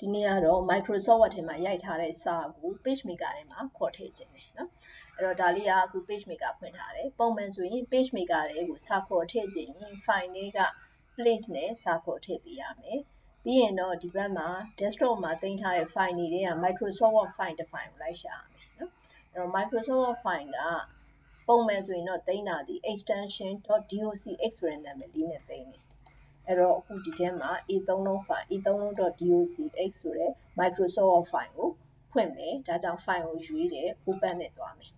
ဒီနေ့ကတော့ Microsoft Word ထဲမှာရိုက်ထားတဲ့စာကို page maker ထဲမှာခေါ်ထည့်ခြင်းတယ်နော်အဲ့တော့ဒါလေးကအခု page maker ဖွင့်ထားတယ်ပုံမှန်ဆိုရင် page maker တွေကိုစာခေါ်ထည့်ခြင်း file တွေက place နဲ့စာခေါ်ထည့်ပေးရမယ်ပြီးရင်တော့ဒီဘက်မှာ desktop မှာတင်ထားတဲ့ file တွေက Microsoft Word file တစ် file ကိုလိုက်ရှာရမယ်နော်အဲ့တော့ Microsoft Word file ကပုံမှန်ဆိုရင်တော့တင်တာဒီ extension.docx ဆိုတဲ့နာမည်လေးနဲ့တင်တယ် အဲ့တော့အခုဒီထဲမှာ A3 လုံး file A3 လုံး .docx ဆိုတဲ့ Microsoft file ကိုဖွင့်မယ်ဒါကြောင့် file ကိုရွေးတယ် open နဲ့သွားမယ်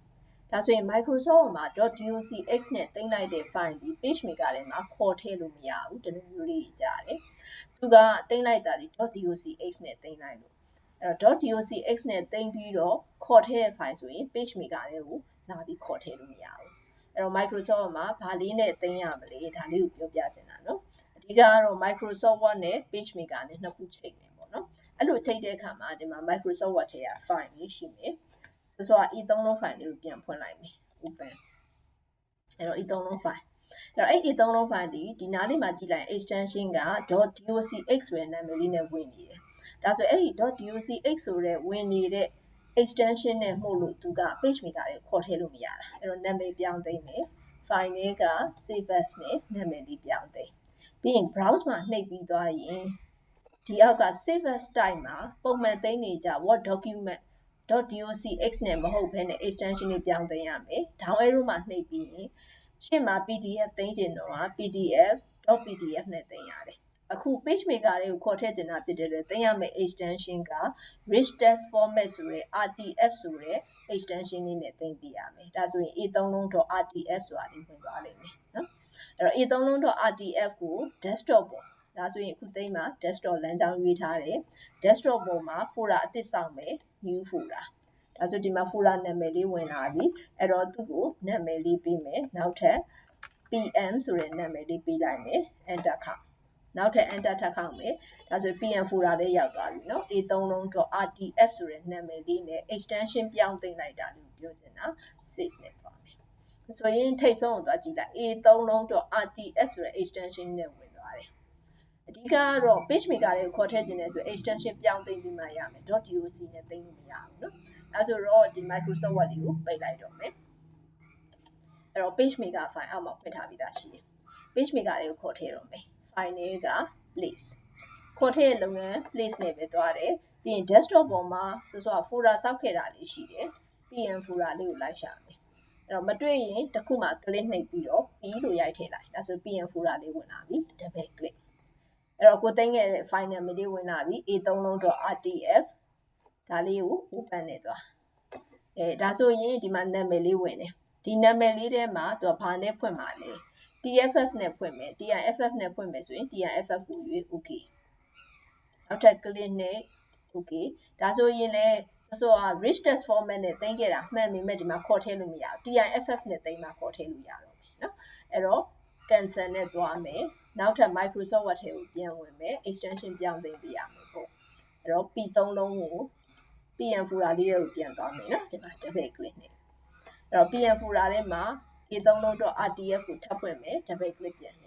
ဒါဆိုရင် Microsoft မှာ .docx နဲ့တင်လိုက်တဲ့ file ဒီ page maker ထဲမှာခေါ်ထည့်လို့မရဘူးဒီလိုမျိုးလေးကြားတယ်သူကတင်လိုက်တာဒီ .docx နဲ့တင်လိုက်လို့အဲ့တော့ .docx နဲ့တင်ပြီးတော့ခေါ်ထည့်တဲ့ file ဆိုရင် page maker တွေကိုလာပြီးခေါ်ထည့်လို့မရဘူးအဲ့တော့ Microsoft မှာဘာလေးနဲ့တင်ရမလဲဒါလေးကိုပြောပြချင်တာနော် အဓိကကတော့ Microsoft Word နဲ့ Page Maker နဲ့နှစ်ခုချိန်နေပေါ့နော်အဲ့လိုချိန်တဲ့အခါမှာဒီမှာ Microsoft Word ထဲက file လေးရှိမယ်ဆိုတော့ E3 လုံး file လေးကိုပြန်ဖွင့်လိုက်မယ် open အဲ့တော့ E3 လုံး file အဲ့တော့အဲ့ E3 လုံး file ဒီဒီနားလေးမှာကြည့်လိုက် extension က .docx ဆိုတဲ့နာမည်လေးနဲ့ဝင်နေတယ်ဒါဆိုအဲ့ဒီ .docx ဆိုတဲ့ဝင်နေတဲ့ extension နဲ့မှုလို့သူက page maker တွေခေါ်ထည့်လို့မရတာအဲ့တော့နာမည်ပြောင်းသိမ်းမယ် file လေးက save as နဲ့နာမည်လေးပြောင်းသိမ်း ပြီးရင် browse မှာနှိပ်ပြီးသွားရင်ဒီအောက်က save as type မှာပုံမှန်သိမ်းနေကြ word document .docx နဲ့မဟုတ်ဘဲနဲ့ extension တွေပြောင်းသိမ်းရမယ် down arrow မှာနှိပ်ပြီးရင်ရှေ့မှာ PDF သိမ်းခြင်းတော့ PDF .pdf နဲ့သိမ်းရတယ်အခု page maker တွေကိုခေါ်ထည့်ချင်တာဖြစ်တဲ့အတွက်တင်ရမယ့် extension က rich text format ဆိုရဲ RTF ဆိုရဲ extension လေးနဲ့တင်ပြရမယ်ဒါဆိုရင် a3 လုံး .rtf ဆိုတာလေးဝင်သွားလိမ့်မယ်နော် အဲ့တော့ a3 လုံး .rtf ကို desktop ပေါ်ဒါဆိုရင်အခုသိမ်းမှာ desktop လမ်းကြောင်းရွေးထားတယ် desktop ပေါ်မှာ folder အသစ်ဆောင်မယ် new folder ဒါဆိုဒီမှာ folder နာမည်လေးဝင်လာပြီအဲ့တော့သူ့ကိုနာမည်လေးပေးမယ်နောက်ထပ် PM ဆိုတဲ့နာမည်လေးပေးလိုက်မယ် enter ခါနောက်ထပ် enter ထပ်ခောက်မယ်ဒါဆို PM folder လေးရောက်သွားပြီเนาะ A3 လုံး .rtf ဆိုတဲ့နာမည်လေးနဲ့ extension ပြောင်းသိမ်းလိုက်တာလို့ပြောချင်တာ save နဲ့သွားမယ် ဆိုရင်ထိတ်ဆုံးကိုသွားကြည့်လိုက် A3 လုံး .rtf ဆိုတဲ့ extension နဲ့ဝင်သွားတယ်အဓိကကတော့ page maker တွေကိုခေါ်ထည့်ခြင်းနဲ့ဆို extension ပြောင်းသိမ်းပြီးမှရမယ် .doc နဲ့သိမ်းလို့မရဘူးเนาะအဲဆိုတော့ဒီ Microsoft Word လေးကိုပိတ်လိုက်တော့မယ်အဲ့တော့ page maker file အောက်မှာဖွင့်ထားပြီးသားရှိတယ် page maker တွေကိုခေါ်ထည့်တော့မယ် file လေးက place ခေါ်ထည့်လုပ်ငန်း place နဲ့ပဲသွားတယ်ပြီးရင် desktop ပေါ်မှာဆိုဆို folder စောက်ခဲ့တာလေးရှိတယ် PM folder လေးကိုလိုက်ရှာမယ် အဲ့တော့မတွေ့ရင်တစ်ခုမှ click နှိပ်ပြီးတော့ P လို့ရိုက်ထည့်လိုက်ဒါဆို PM folder လေးဝင်လာပြီ double click အဲ့တော့ကိုသိမ်းခဲ့တဲ့ file name လေးဝင်လာပြီ A3 လုံး .rtf ဒါလေးကို open နဲ့သွားအဲဒါဆိုရင်ဒီမှာနာမည်လေးဝင်တယ်ဒီနာမည်လေးထဲမှာသူကဘာနဲ့ဖွင့်မှာလဲ TFF နဲ့ဖွင့်မယ် TIFF နဲ့ဖွင့်မယ်ဆိုရင် TIFF ကိုရွေး okay နောက်ထပ် click နဲ့ okay ဒါဆိုရင်လည်းစောစောက rich text format နဲ့တင်ခဲ့တာမှန်ပေမဲ့ဒီမှာခေါ်ထည့်လို့မရဘူး TIFF နဲ့တင်မှာခေါ်ထည့်လို့ရတော့မယ်เนาะအဲ့တော့ cancel နဲ့သွားမယ်နောက်ထပ် Microsoft Word ထဲကိုပြန်ဝင်မယ် extension ပြောင်းသိမ်းပေးရမယ်ပေါ့အဲ့တော့ P3 လုံးကို PM folder လေးတွေကိုပြန်သွားမယ်เนาะဒီမှာ double click နဲ့အဲ့တော့ PM folder ထဲမှာ A3 လုံး .rtf ကိုထပ်ဖွင့်မယ် double click ပြန်နေ